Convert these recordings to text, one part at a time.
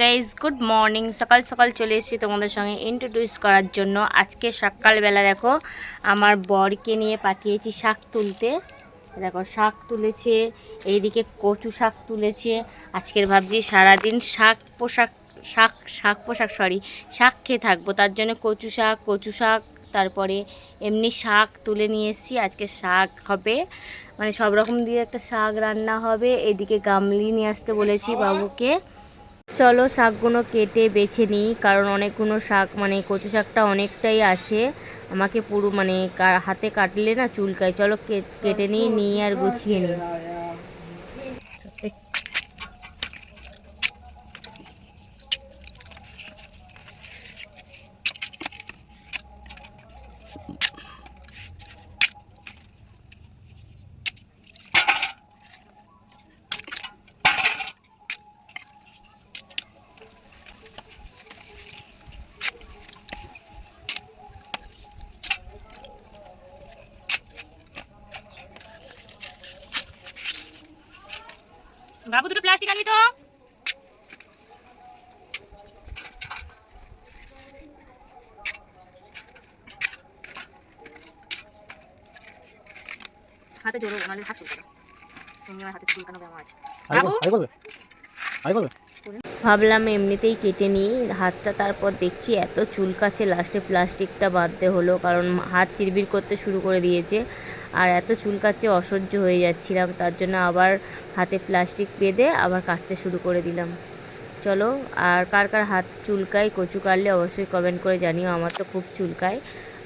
Guys good morning সকাল সকাল চলে এসেছি তোমাদের সঙ্গে ইন্ট্রোডিউস করার জন্য। আজকে সকালবেলা দেখো, আমার বরকে নিয়ে পাঠিয়েছি শাক তুলতে। দেখো, শাক তুলেছে, এইদিকে কচু শাক তুলেছে। আজকের ভাবছি সারাদিন শাক পোশাক, শাক শাক পোশাক সরি শাক খেয়ে থাকব। তার জন্য কচু শাক কচু শাক, তারপরে এমনি শাক তুলে নিয়ে এসেছি। আজকে শাক হবে মানে সব রকম দিয়ে একটা শাক রান্না হবে। এদিকে গামলি নিয়ে আসতে বলেছি বাবুকে। চলো শাকগুলো কেটে বেছে নিই, কারণ অনেকগুলো শাক মানে কচু শাকটা অনেকটাই আছে। আমাকে পুরো মানে হাতে কাটলে না চুলকায়। চলো কেটে নিই, নিয়ে আর গুছিয়ে নিই। বাবু দুটো প্লাস্টিক আনবি তো হাতে জোরো নাহলে হাত চুলকাবে তুমি আমার হাতে চুলকানো কেমন আছে। বাবু? আই করবে আই করবে ভাবলাম এমনিতেই কেটে নিই হাতটা তারপর দেখছি এত চুলকাচ্ছে লাস্টে প্লাস্টিকটা বাঁধতে হলো কারণ হাত চিরবির করতে শুরু করে দিয়েছে। আর এত চুলকাচ্ছে অসহ্য হয়ে যাচ্ছিলাম। তার জন্য আবার হাতে প্লাস্টিক বেঁধে আবার কাটতে শুরু করে দিলাম। চলো, আর কার কার হাত চুলকায়, কচু কাটলে অবশ্যই কমেন্ট করে জানিও, আমার তো খুব চুলকায়।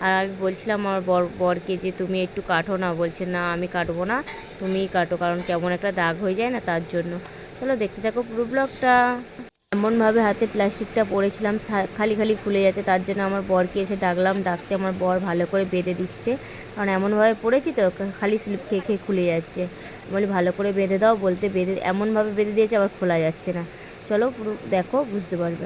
আর আমি বলছিলাম আমার বর, বরকে যে তুমি একটু কাটো না, বলছে না, আমি কাটবো না, তুমিই কাটো, কারণ কেমন একটা দাগ হয়ে যায় না তার জন্য। চলো, দেখতে থাকো পুরো ব্লগটা এমনভাবে হাতে প্লাস্টিকটা পরেছিলাম খালি খালি খুলে যেতে তার জন্য আমার বরকে এসে ডাকলাম, ডাকতে আমার বর ভালো করে বেঁধে দিচ্ছে। কারণ এমনভাবে পড়েছি তো খালি স্লিপ খেয়ে খেয়ে খুলে যাচ্ছে। বলি, ভালো করে বেঁধে দাও, বলতে বেঁধে, এমনভাবে বেঁধে দিয়েছে, আবার খোলা যাচ্ছে না। চলো পুরো, দেখো, বুঝতে পারবে।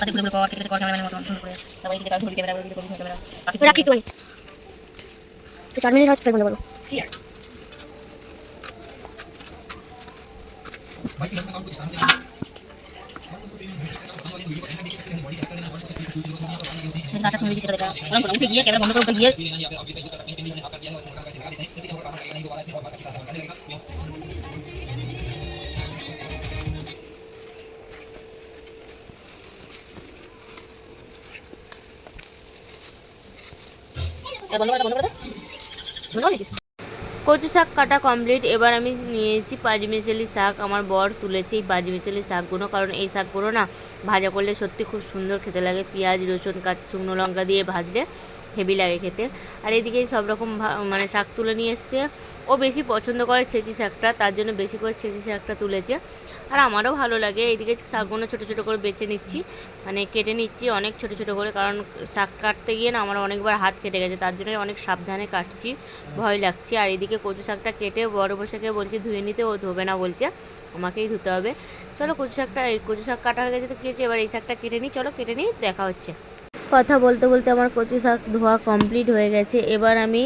হাতে ঘুরে ঘুরে কর কেটে কেটে কর ক্যামেরাম্যানের মতো সুন্দর করে তারপর এদিকে কাজ ঘুরি ক্যামেরা এদিকে ঘুরি ক্যামেরা রাখি একটু তো চার মিনিট হচ্ছে বন্ধ করো কাটা শুনে দিচ্ছি সেটা ওরকম করে উঠে গিয়ে ক্যামেরা বন্ধ করে উঠে গিয়ে কচু শাক কাটা কমপ্লিট এবার আমি নিয়েছি পাঁচমিশালি শাক। আমার বর তুলেছে এই পাঁচমিশালি শাকগুলো, কারণ এই শাকগুলো না ভাজা করলে সত্যি খুব সুন্দর খেতে লাগে। পেঁয়াজ, রসুন, কাঁচ, শুকনো লঙ্কা দিয়ে ভাজলে হেভি লাগে খেতে। আর এদিকে সব রকম মানে শাক তুলে নিয়ে এসছে। ও বেশি পছন্দ করে ছেঁচি শাকটা, তার জন্য বেশি করে ছেঁচি শাকটা তুলেছে। আর আমারও ভালো লাগে, এইদিকে শাকগুলো ছোটো ছোটো করে বেছে নিচ্ছি। মানে কেটে নিচ্ছি অনেক ছোটো ছোটো করে, কারণ শাক কাটতে গিয়ে না আমার অনেকবার হাত কেটে গেছে, তার জন্য অনেক সাবধানে কাটছি, ভয় লাগছে। আর এদিকে কচু শাকটা কেটে বড় বসাকে বলছি, ধুয়ে নিতে, ও ধোবে না বলছে, আমাকেই ধুতে হবে। চলো কচু শাকটা, এই কচু শাক কাটা হয়ে গেছে তো কী হচ্ছে এবার এই শাকটা কেটে নিই, চলো কেটে নিই, দেখা হচ্ছে। কথা বলতে বলতে আমার কচু শাক ধোয়া কমপ্লিট হয়ে গেছে। এবার আমি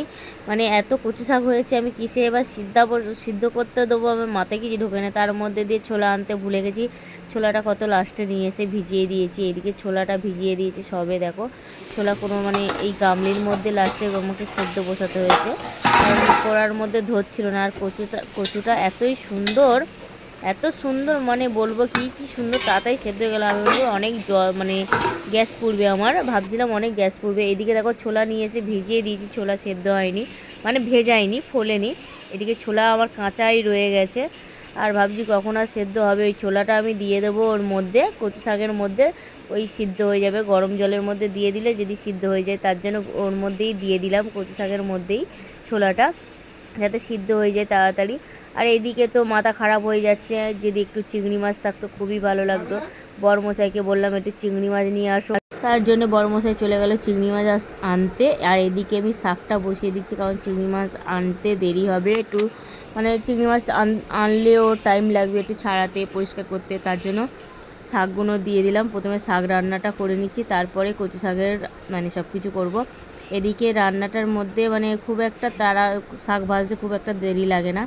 মানে এত কচু শাক হয়েছে, আমি কিসে এবার সিদ্ধা সিদ্ধ করতে দেবো, আমার মাথায় কিছু ঢোকে না। তার মধ্যে দিয়ে ছোলা আনতে ভুলে গেছি। ছোলাটা কত লাস্টে নিয়ে এসে ভিজিয়ে দিয়েছি। এদিকে ছোলাটা ভিজিয়ে দিয়েছি সবে, দেখো। ছোলা কোনো মানে এই গামলির মধ্যে লাস্টে আমাকে সেদ্ধ বসাতে হয়েছে। কারণ কড়ার মধ্যে ধরছিল না। আর কচুটা কচুটা এতই সুন্দর এত সুন্দর মানে বলব কি কি সুন্দর, তাড়াতাড়ি সেদ্ধ গেল। আমি বলব অনেক জল মানে গ্যাস পুড়বে আমার। ভাবছিলাম অনেক গ্যাস পুড়বে। এদিকে দেখো ছোলা নিয়ে এসে ভিজিয়ে দিয়েছি, ছোলা সেদ্ধ হয়নি মানে ভেজায়নি ফোলেনি। এদিকে ছোলা আমার কাঁচাই রয়ে গেছে। আর ভাবছি কখন আর সেদ্ধ হবে। ওই ছোলাটা আমি দিয়ে দেবো ওর মধ্যে, কচু শাকের মধ্যে, ওই সিদ্ধ হয়ে যাবে। গরম জলের মধ্যে দিয়ে দিলে যদি সিদ্ধ হয়ে যায়, তার জন্য ওর মধ্যেই দিয়ে দিলাম কচু শাকের মধ্যেই ছোলাটা, যাতে সিদ্ধ হয়ে যায় তাড়াতাড়ি। আর এইদিকে তো মাথা খারাপ হয়ে যাচ্ছে। যদি একটু চিংড়ি মাছ থাকতো, খুবই ভালো লাগতো। বড়মশাইকে বললাম, একটু চিংড়ি মাছ নিয়ে আসো। তার জন্য বড়মশাই চলে গেল চিংড়ি মাছ আনতে। আর এদিকে আমি শাকটা বসিয়ে দিচ্ছি, কারণ চিংড়ি মাছ আনতে দেরি হবে। একটু মানে চিংড়ি মাছ আনলেও টাইম লাগবে একটু ছাড়াতে, পরিষ্কার করতে। তার জন্য শাকগুলো দিয়ে দিলাম। প্রথমে শাক রান্নাটা করে নিচ্ছি, তারপরে কচু শাকের মানে সব কিছু করব। এদিকে রান্নাটার মধ্যে মানে খুব একটা তারা শাক ভাজতে খুব একটা দেরি লাগে না।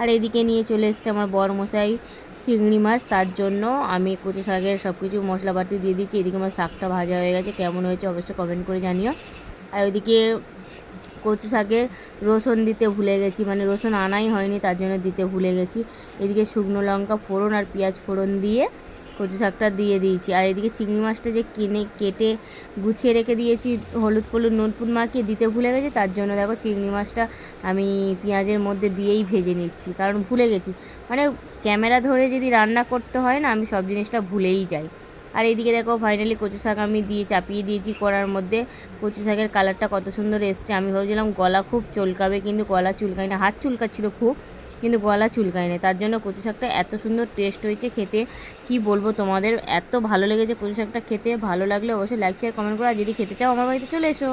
আর এদিকে নিয়ে চলে এসছে আমার বর মশাই চিংড়ি মাছ, তার জন্য আমি কচু শাকের সব কিছু মশলাপাতি দিয়ে দিচ্ছি। এদিকে আমার শাকটা ভাজা হয়ে গেছে, কেমন হয়েছে অবশ্যই কমেন্ট করে জানিও। আর ওইদিকে কচু শাকে রসুন দিতে ভুলে গেছি মানে রসুন আনাই হয়নি, তার জন্য দিতে ভুলে গেছি। এদিকে শুকনো লঙ্কা ফোড়ন আর পেঁয়াজ ফোড়ন দিয়ে কচু শাকটা দিয়ে দিয়েছি। আর এদিকে চিংড়ি মাছটা যে কিনে, কেটে গুছিয়ে রেখে দিয়েছি, হলুদ ফলুদ নুন ফুন মাখিয়ে দিতে ভুলে গেছি, তার জন্য দেখো চিংড়ি মাছটা আমি পেঁয়াজের মধ্যে দিয়েই ভেজে নিচ্ছি, কারণ ভুলে গেছি। মানে ক্যামেরা ধরে যদি রান্না করতে হয় না, আমি সব জিনিসটা ভুলেই যাই। আর এইদিকে দেখো ফাইনালি কচু শাক আমি দিয়ে চাপিয়ে দিয়েছি কড়ার মধ্যে। কচু শাকের কালারটা কত সুন্দর এসছে, আমি ভাবছিলাম গলা খুব চুলকাবে, কিন্তু গলা চুলকায় না, হাত চুলকাচ্ছিল খুব। কিন্তু গলা চুলকায় না তার জন্য কচু শাকটা এত সুন্দর টেস্ট হয়েছে খেতে। কি বলব তোমাদের? এত ভালো লেগেছে কচু শাকটা খেতে। ভালো লাগলে অবশ্যই লাইক শেয়ার কমেন্ট করো। যদি খেতে চাও, আমার বাড়িতে চলে এসো।